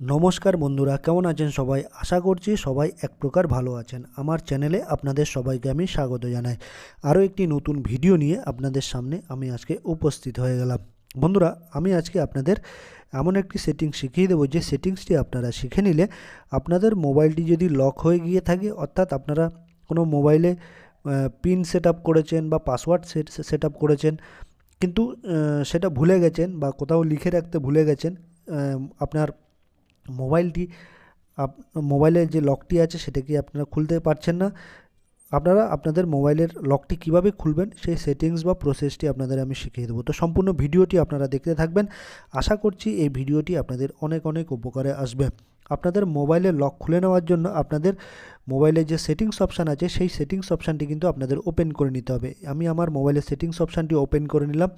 নমস্কার বন্ধুরা, কেমন আছেন সবাই? আশা করছি সবাই এক প্রকার ভালো আছেন। আমার চ্যানেলে আপনাদের সবাইকে আমি স্বাগত জানাই। আরও একটি নতুন ভিডিও নিয়ে আপনাদের সামনে আমি আজকে উপস্থিত হয়ে গেলাম। বন্ধুরা, আমি আজকে আপনাদের এমন একটি সেটিংস শিখিয়ে দেবো। যে সেটিংসটি আপনারা শিখে নিলে আপনাদের মোবাইলটি যদি লক হয়ে গিয়ে থাকে, অর্থাৎ আপনারা কোনো মোবাইলে পিন সেট করেছেন বা পাসওয়ার্ড সেট সেট করেছেন, কিন্তু সেটা ভুলে গেছেন বা কোথাও লিখে রাখতে ভুলে গেছেন আপনার মোবাইলটি, আপ, মোবাইলের যে লকটি আছে সেটা কি আপনারা খুলতে পারছেন না। আপনারা আপনাদের মোবাইলের লকটি কীভাবে খুলবেন সেই সেটিংস বা প্রসেসটি আপনাদের আমি শিখিয়ে দেবো। তো সম্পূর্ণ ভিডিওটি আপনারা দেখতে থাকবেন। আশা করছি এই ভিডিওটি আপনাদের অনেক অনেক উপকারে আসবে। আপনাদের মোবাইলের লক খুলে নেওয়ার জন্য আপনাদের মোবাইলের যে সেটিংস অপশান আছে, সেই সেটিংস অপশানটি কিন্তু আপনাদের ওপেন করে নিতে হবে। আমি আমার মোবাইলের সেটিংস অপশানটি ওপেন করে নিলাম,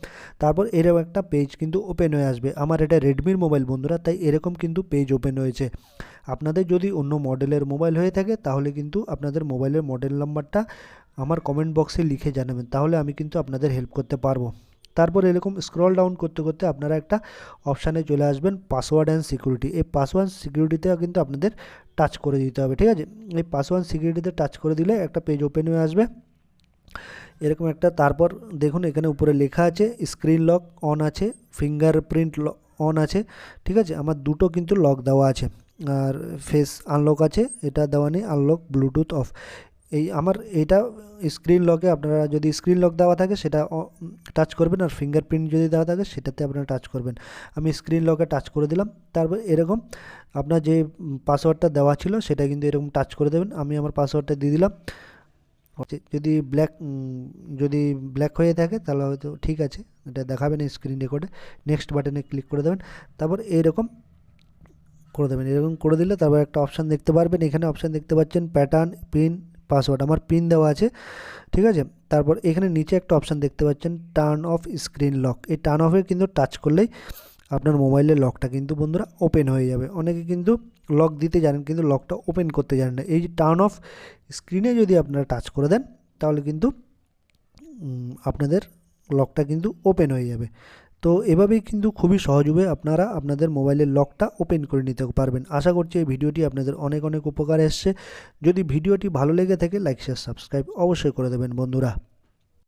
তারপর এরকম একটা পেজ কিন্তু ওপেন হয়ে আসবে। আমার এটা রেডমির মোবাইল বন্ধুরা, তাই এরকম কিন্তু পেজ ওপেন হয়েছে। আপনাদের যদি অন্য মডেলের মোবাইল হয়ে থাকে, তাহলে কিন্তু আপনাদের মোবাইলের মডেল নাম্বারটা আমার কমেন্ট বক্সে লিখে জানাবেন, তাহলে আমি কিন্তু আপনাদের হেল্প করতে পারব। তারপর এরকম স্ক্রল ডাউন করতে করতে আপনারা একটা অপশানে চলে আসবেন পাসওয়ার্ড অ্যান্ড সিকিউরিটি এই পাসওয়ার্ড সিকিউরিটিতে কিন্তু আপনাদের টাচ করে দিতে হবে, ঠিক আছে? এই পাসওয়ার্ড সিকিউরিটিতে টাচ করে দিলে একটা পেজ ওপেন হয়ে আসবে। এরকম একটা, তারপর দেখুন এখানে উপরে লেখা আছে স্ক্রিন লক অন আছে ফিঙ্গার ফিঙ্গারপ্রিন্ট অন আছে, ঠিক আছে? আমার দুটো কিন্তু লক দেওয়া আছে। আর ফেস আনলক আছে, এটা দেওয়া নেই আনলক ব্লুটুথ অফ এই আমার এটা স্ক্রিন লকে আপনারা যদি স্ক্রিন লক দেওয়া থাকে সেটা টাচ করবেন আর ফিঙ্গারপ্রিন্ট যদি দেওয়া থাকে সেটাতে আপনারা টাচ করবেন। আমি স্ক্রিন লকে টাচ করে দিলাম। তারপর এরকম আপনার যে পাসওয়ার্ডটা দেওয়া ছিল সেটা কিন্তু এরকম টাচ করে দেবেন। আমি আমার পাসওয়ার্ডটা দিয়ে দিলাম। যদি ব্ল্যাক যদি ব্ল্যাক হয়ে থাকে তাহলে হয়তো ঠিক আছে। এটা দেখাবেন স্ক্রিন রেকর্ডে নেক্সট বাটনে ক্লিক করে দেবেন। তারপর এইরকম করে দেবেন। এরকম করে দিলে তারপর একটা অপশান দেখতে পারবেন। এখানে অপশান দেখতে পাচ্ছেন প্যাটার্ন পিন পাসওয়ার্ড আমার পিন দেওয়া আছে, ঠিক আছে? তারপর এখানে নিচে একটা অপশান দেখতে পাচ্ছেন টার্ন অফ স্ক্রিন লক এই টার্ন অফে কিন্তু টাচ করলেই আপনার মোবাইলের লকটা কিন্তু বন্ধুরা ওপেন হয়ে যাবে। অনেকে কিন্তু লক দিতে জানেন, কিন্তু লকটা ওপেন করতে জানেন না। এই যে টার্ন অফ স্ক্রিনে যদি আপনারা টাচ করে দেন, তাহলে কিন্তু আপনাদের লকটা কিন্তু ওপেন হয়ে যাবে। তো এভাবেই কিন্তু খুবই সহজভাবে আপনারা আপনাদের মোবাইলের লকটা ওপেন করে নিতে পারবেন। আশা করছি এই ভিডিওটি আপনাদের অনেক অনেক উপকার এসছে। যদি ভিডিওটি ভালো লেগে থাকে লাইক শেয়ার সাবস্ক্রাইব অবশ্যই করে দেবেন বন্ধুরা।